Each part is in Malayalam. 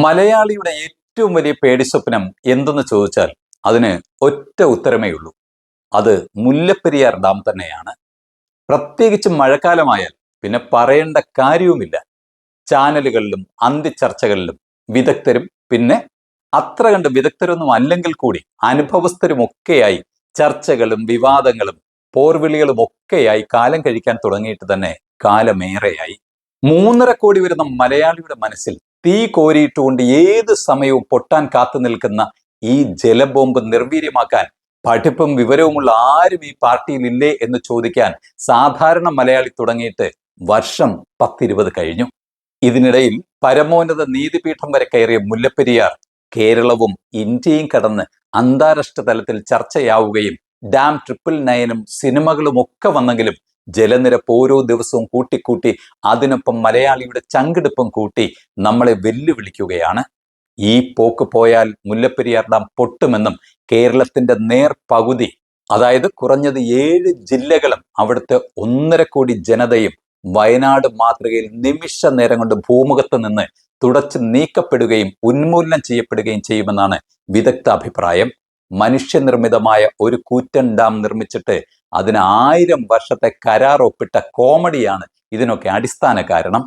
മലയാളിയുടെ ഏറ്റവും വലിയ പേടി സ്വപ്നം എന്തെന്ന് ചോദിച്ചാൽ അതിന് ഒറ്റ ഉത്തരമേ ഉള്ളൂ. അത് മുല്ലപ്പെരിയാർ ഡാം തന്നെയാണ്. പ്രത്യേകിച്ച് മഴക്കാലമായാൽ പിന്നെ പറയേണ്ട കാര്യവുമില്ല. ചാനലുകളിലും അന്തിച്ചർച്ചകളിലും വിദഗ്ധരും പിന്നെ അത്ര കണ്ട് വിദഗ്ധരൊന്നും അല്ലെങ്കിൽ കൂടി അനുഭവസ്ഥരും ഒക്കെയായി ചർച്ചകളും വിവാദങ്ങളും പോർവിളികളും ഒക്കെയായി കാലം കഴിക്കാൻ തുടങ്ങിയിട്ട് തന്നെ കാലമേറെയായി. മൂന്നര കോടി വരുന്ന മലയാളിയുടെ മനസ്സിൽ തീ കോരിയിട്ടുകൊണ്ട് ഏത് സമയവും പൊട്ടാൻ കാത്തു നിൽക്കുന്ന ഈ ജലബോംബ് നിർവീര്യമാക്കാൻ പഠിപ്പും വിവരവുമുള്ള ആരും ഈ പാർട്ടിയിൽ ഇല്ലേ എന്ന് ചോദിക്കാൻ സാധാരണ മലയാളി തുടങ്ങിയിട്ട് വർഷം പത്തിരുപത് കഴിഞ്ഞു. ഇതിനിടയിൽ പരമോന്നത നീതിപീഠം വരെ കയറിയ മുല്ലപ്പെരിയാർ കേരളവും ഇന്ത്യയും കടന്ന് അന്താരാഷ്ട്ര തലത്തിൽ ചർച്ചയാവുകയും ഡാം ട്രിപ്പിൾ നയനും സിനിമകളും ഒക്കെ വന്നെങ്കിലും ജലനിരപ്പ് ഓരോ ദിവസവും കൂട്ടിക്കൂട്ടി അതിനൊപ്പം മലയാളിയുടെ ചങ്കിടുപ്പം കൂട്ടി നമ്മളെ വെല്ലുവിളിക്കുകയാണ്. ഈ പോക്ക് പോയാൽ മുല്ലപ്പെരിയാർ ഡാം പൊട്ടുമെന്നും കേരളത്തിന്റെ നേർ പകുതി അതായത് കുറഞ്ഞത് ഏഴ് ജില്ലകളും അവിടുത്തെ ഒന്നര കോടി ജനതയും വയനാട് മാതൃകയിൽ നിമിഷ നേരം കൊണ്ട് ഭൂമുഖത്ത് നിന്ന് തുടച്ചു നീക്കപ്പെടുകയും ഉന്മൂലനം ചെയ്യപ്പെടുകയും ചെയ്യുമെന്നാണ് വിദഗ്ധ അഭിപ്രായം. മനുഷ്യനിർമ്മിതമായ ഒരു കൂറ്റൻ ഡാം നിർമ്മിച്ചിട്ട് അതിന് ആയിരം വർഷത്തെ കരാർ ഒപ്പിട്ട കോമഡിയാണ് ഇതിനൊക്കെ അടിസ്ഥാന കാരണം.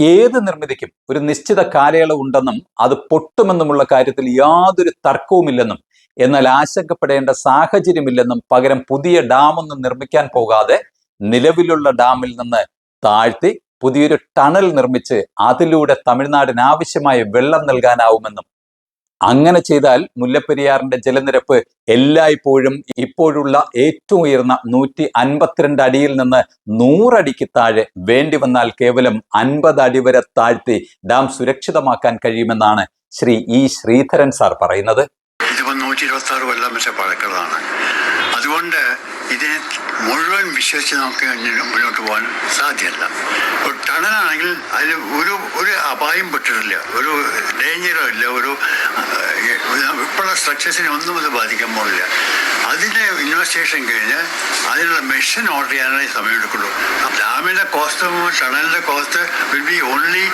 ഏത് നിർമ്മിതിക്കും ഒരു നിശ്ചിത കാലയളവ് ഉണ്ടെന്നും അത് പൊട്ടുമെന്നുമുള്ള കാര്യത്തിൽ യാതൊരു തർക്കവുമില്ലെന്നും എന്നാൽ ആശങ്കപ്പെടേണ്ട സാഹചര്യമില്ലെന്നും പകരം പുതിയ ഡാമൊന്നും നിർമ്മിക്കാൻ പോകാതെ നിലവിലുള്ള ഡാമിൽ നിന്ന് താഴ്ത്തി പുതിയൊരു ടണൽ നിർമ്മിച്ച് അതിലൂടെ തമിഴ്നാടിന് ആവശ്യമായ വെള്ളം നൽകാനാവുമെന്നും അങ്ങനെ ചെയ്താൽ മുല്ലപ്പെരിയാറിന്റെ ജലനിരപ്പ് എല്ലായ്പ്പോഴും ഇപ്പോഴുള്ള ഏറ്റവും ഉയർന്ന നൂറ്റി അൻപത്തിരണ്ട് അടിയിൽ നിന്ന് നൂറടിക്ക് താഴെ വേണ്ടി വന്നാൽ കേവലം അൻപത് അടി വരെ താഴ്ത്തി ഡാം സുരക്ഷിതമാക്കാൻ കഴിയുമെന്നാണ് ശ്രീ ഇ ശ്രീധരൻ സാർ പറയുന്നത്. ഇതിപ്പോ നൂറ്റി ഇരുപത്തി ആറ് കൊല്ലം പഴക്കതാണ്. അതുകൊണ്ട് ഇതിനെ മുഴുവൻ വിശ്വസിച്ച് നമുക്ക് മുന്നോട്ട് പോകാൻ സാധ്യമല്ല ഒരു ടണലാണെങ്കിൽ അതിൽ ഒരു ഒരു അപായം പെട്ടിട്ടില്ല. ഒരു ഡേഞ്ചറോ ഇല്ല. ഒരു ഇപ്പോഴുള്ള സ്ട്രക്ചേഴ്സിനെ ഒന്നും ഇത് ബാധിക്കാൻ പോകില്ല അതിന്റെ ഇൻവെസ്റ്റിഗേഷൻ കഴിഞ്ഞ് അതിനുള്ള മെഷീൻ ഓർഡർ ചെയ്യാനേ സമയമെടുക്കുള്ളൂ. ഡാമിന്റെ cost ടണലിന്റെ cost will be only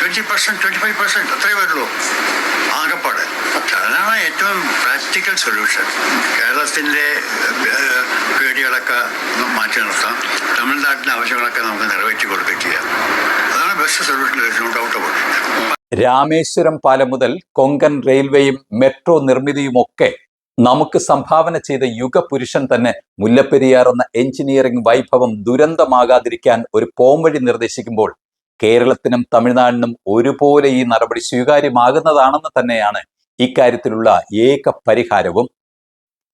twenty percent twenty five percent അത്രേ വരുള്ളൂ. ആകെപ്പാട്. അതാണ് ഏറ്റവും പ്രാക്ടിക്കൽ സൊല്യൂഷൻ കേരളത്തിന്റെ പേടികളൊക്കെ മാറ്റി നിർത്താം. തമിഴ്നാട്ടിന്റെ ആവശ്യങ്ങളൊക്കെ നമുക്ക് നിറവേറ്റി കൊടുക്കുകയും ചെയ്യാം. അതാണ് best solution doubt about Rameswaram പാലം മുതൽ കൊങ്കൺ റെയിൽവേയും മെട്രോ നിർമ്മിതിയുമൊക്കെ നമുക്ക് സംഭാവന ചെയ്ത യുഗപുരുഷൻ തന്നെ മുല്ലപ്പെരിയാർ എന്ന എഞ്ചിനീയറിംഗ് വൈഭവം ദുരന്തമാകാതിരിക്കാൻ ഒരു പോംവഴി നിർദ്ദേശിക്കുമ്പോൾ കേരളത്തിനും തമിഴ്നാടിനും ഒരുപോലെ ഈ നടപടി സ്വീകാര്യമാകുന്നതാണെന്ന് തന്നെയാണ് ഇക്കാര്യത്തിലുള്ള ഏക പരിഹാരവും.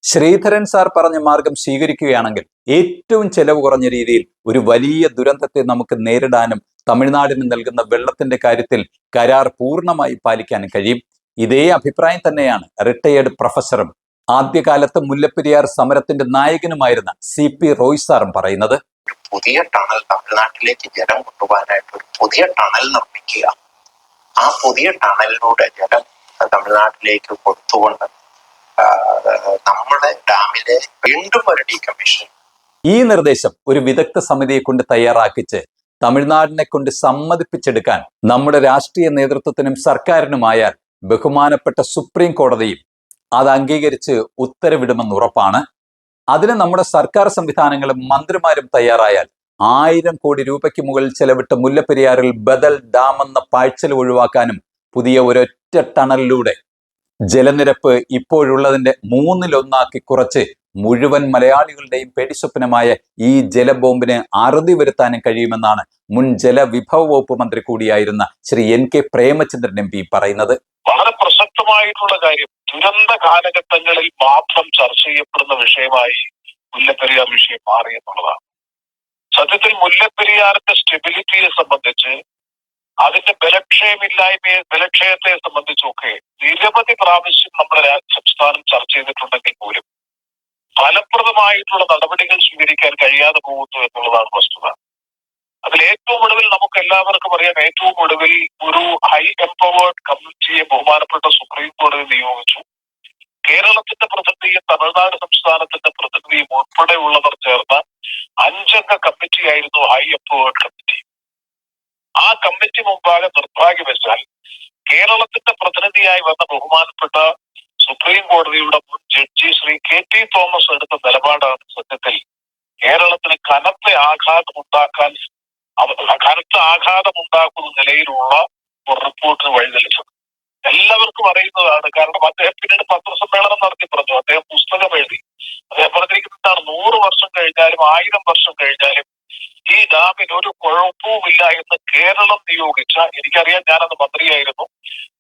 ശ്രീധരൻ സാർ പറഞ്ഞ മാർഗം സ്വീകരിക്കുകയാണെങ്കിൽ ഏറ്റവും ചെലവ് കുറഞ്ഞ രീതിയിൽ ഒരു വലിയ ദുരന്തത്തെ നമുക്ക് നേരിടാനും തമിഴ്നാടിന് നൽകുന്ന വെള്ളത്തിന്റെ കാര്യത്തിൽ കരാർ പൂർണമായി പാലിക്കാൻ കഴിയും. ഇതേ അഭിപ്രായം തന്നെയാണ് റിട്ടയേർഡ് പ്രൊഫസറും ആദ്യകാലത്ത് മുല്ലപ്പെരിയാർ സമരത്തിന്റെ നായകനുമായിരുന്ന സി പി റോയ് സാറും പറയുന്നത്. പുതിയ ടണൽ തമിഴ്നാട്ടിലേക്ക് ജലം കൊണ്ടുപോകാനായിട്ട് ഒരു പുതിയ ടണൽ നിർമ്മിക്കുക. ആ പുതിയ ടണലിലൂടെ ജലം തമിഴ്നാട്ടിലേക്ക് കൊടുത്തുകൊണ്ട് നമ്മുടെ ഡാമിലെ വീണ്ടും ഒരു ഡീകമ്മീഷൻ ഈ നിർദ്ദേശം ഒരു വിദഗ്ധ സമിതിയെ കൊണ്ട് തയ്യാറാക്കിച്ച് തമിഴ്നാടിനെ കൊണ്ട് സമ്മതിപ്പിച്ചെടുക്കാൻ നമ്മുടെ രാഷ്ട്രീയ നേതൃത്വത്തിനും സർക്കാരിനുമായാൽ ബഹുമാനപ്പെട്ട സുപ്രീം കോടതിയും അത് അംഗീകരിച്ച് ഉത്തരവിടുമെന്ന് ഉറപ്പാണ്. അതിന് നമ്മുടെ സർക്കാർ സംവിധാനങ്ങളും മന്ത്രിമാരും തയ്യാറായാൽ ആയിരം കോടി രൂപയ്ക്ക് മുകളിൽ ചെലവിട്ട് മുല്ലപ്പെരിയാറിൽ ബദൽ ഡാം എന്ന പാഴ്ചൽ ഒഴിവാക്കാനും പുതിയ ഒരൊറ്റ ടണലിലൂടെ ജലനിരപ്പ് ഇപ്പോഴുള്ളതിന്റെ മൂന്നിലൊന്നാക്കി കുറച്ച് മുഴുവൻ മലയാളികളുടെയും പേടിസ്വപ്നമായ ഈ ജലബോംബിന് അറുതി വരുത്താനും കഴിയുമെന്നാണ് മുൻ ജലവിഭവ വകുപ്പ് മന്ത്രി കൂടിയായിരുന്ന Shri N K Premachandran M P പറയുന്നത്. വളരെ പ്രസക്തമായിട്ടുള്ള കാര്യം. ദുരന്ത കാലഘട്ടങ്ങളിൽ മാത്രം ചർച്ച ചെയ്യപ്പെടുന്ന വിഷയമായി മുല്ലപ്പെരിയാർ വിഷയം മാറി എന്നുള്ളതാണ്. സത്യത്തിൽ മുല്ലപ്പെരിയാറിന്റെ സ്റ്റെബിലിറ്റിയെ സംബന്ധിച്ച് അതിന്റെ ബലക്ഷയമില്ലായ്മയെ ബലക്ഷയത്തെ സംബന്ധിച്ചൊക്കെ നിരവധി പ്രാവശ്യം നമ്മുടെ സംസ്ഥാനം ചർച്ച ചെയ്തിട്ടുണ്ടെങ്കിൽ പോലും ഫലപ്രദമായിട്ടുള്ള നടപടികൾ സ്വീകരിക്കാൻ കഴിയാതെ പോകുന്നു എന്നുള്ളതാണ് വസ്തുത. അതിൽ ഏറ്റവും ഒടുവിൽ നമുക്ക് എല്ലാവർക്കും അറിയാം ഏറ്റവും ഒടുവിൽ ഒരു ഹൈ എംപവേർഡ് കമ്മിറ്റിയെ ബഹുമാനപ്പെട്ട സുപ്രീം കോടതി നിയോഗിച്ചു. കേരളത്തിന്റെ പ്രതിനിധിയും തമിഴ്നാട് സംസ്ഥാനത്തിന്റെ പ്രതിനിധിയും ഉൾപ്പെടെയുള്ളവർ ചേർന്ന അഞ്ചംഗ കമ്മിറ്റിയായിരുന്നു ഹൈ എംപവേർഡ് കമ്മിറ്റി ആ കമ്മിറ്റി മുമ്പാകെ നിർഭാഗ്യവശാൽ കേരളത്തിന്റെ പ്രതിനിധിയായി വന്ന ബഹുമാനപ്പെട്ട സുപ്രീം കോടതിയുടെ മുൻ ജഡ്ജി തോമസ് എടുത്ത നിലപാടാണ് സത്യത്തിൽ. കേരളത്തിന് കനത്ത ആഘാതം ഉണ്ടാക്കാൻ കനത്ത ആഘാതം ഉണ്ടാക്കുന്ന നിലയിലുള്ള ഒരു റിപ്പോർട്ടിന് വഴിതെളിച്ചത് എല്ലാവർക്കും അറിയുന്നതാണ്. കാരണം അദ്ദേഹം പിന്നീട് പത്രസമ്മേളനം നടത്തി പറഞ്ഞു. അദ്ദേഹം പുസ്തകം എഴുതി. അദ്ദേഹം പറഞ്ഞിരിക്കുന്നതാണ് നൂറ് വർഷം കഴിഞ്ഞാലും ആയിരം വർഷം കഴിഞ്ഞാലും ഈ ഡാമിന് ഒരു കുഴപ്പവുമില്ല എന്ന് കേരളം നിയോഗിച്ച എനിക്കറിയാം ഞാനന്ന് മന്ത്രിയായിരുന്നു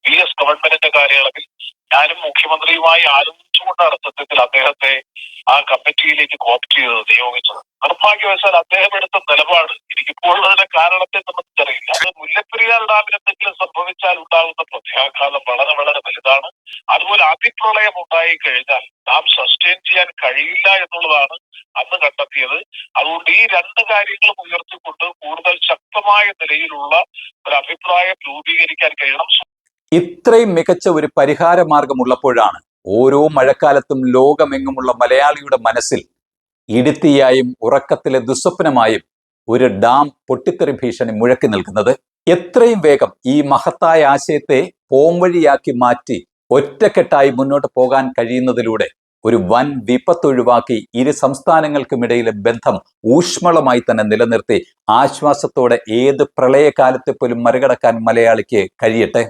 വി എസ് ഗവൺമെന്റിന്റെ കാലയളവിൽ ഞാനും മുഖ്യമന്ത്രിയുമായി ആലോചിച്ചുകൊണ്ടാണ് സത്യത്തിൽ അദ്ദേഹത്തെ ആ കമ്മിറ്റിയിലേക്ക് കോപ്റ്റ് ചെയ്തത് നിയോഗിച്ചത്. നിർഭാഗ്യവശാൽ അദ്ദേഹം എടുത്ത നിലപാട് എനിക്കിപ്പോൾ അതിന്റെ കാരണത്തെ സംബന്ധിച്ചറിയില്ല. അത് മുല്ലപ്പെരിയാർ ഡാമിന് എന്തെങ്കിലും സംഭവിച്ചാൽ ഉണ്ടാകുന്ന പ്രത്യാഘാതം വളരെ വളരെ വലുതാണ്. അതുപോലെ അതിപ്രളയം ഉണ്ടായി കഴിഞ്ഞാൽ നാം സസ്റ്റെയിൻ ചെയ്യാൻ കഴിയില്ല എന്നുള്ളതാണ് അന്ന് കണ്ടെത്തിയത്. അതുകൊണ്ട് ഈ രണ്ട് കാര്യങ്ങളും ഉയർത്തിക്കൊണ്ട് കൂടുതൽ ശക്തമായ നിലയിലുള്ള ഒരു അഭിപ്രായം രൂപീകരിക്കാൻ കഴിയണം. ഇത്രയും മികച്ച ഒരു പരിഹാര മാർഗമുള്ളപ്പോഴാണ് ഓരോ മഴക്കാലത്തും ലോകമെങ്ങുമുള്ള മലയാളിയുടെ മനസ്സിൽ ഇടുത്തിയായും ഉറക്കത്തിലെ ദുസ്വപ്നമായും ഒരു ഡാം പൊട്ടിത്തെറി ഭീഷണി മുഴക്കി നിൽക്കുന്നത്. എത്രയും വേഗം ഈ മഹത്തായ ആശയത്തെ പോംവഴിയാക്കി മാറ്റി ഒറ്റക്കെട്ടായി മുന്നോട്ട് പോകാൻ കഴിയുന്നതിലൂടെ ഒരു വൻ വിപത്തൊഴിവാക്കി ഇരു സംസ്ഥാനങ്ങൾക്കുമിടയിലെ ബന്ധം ഊഷ്മളമായി തന്നെ നിലനിർത്തി ആശ്വാസത്തോടെ ഏത് പ്രളയകാലത്തെ പോലും മറികടക്കാൻ മലയാളിക്ക് കഴിയട്ടെ?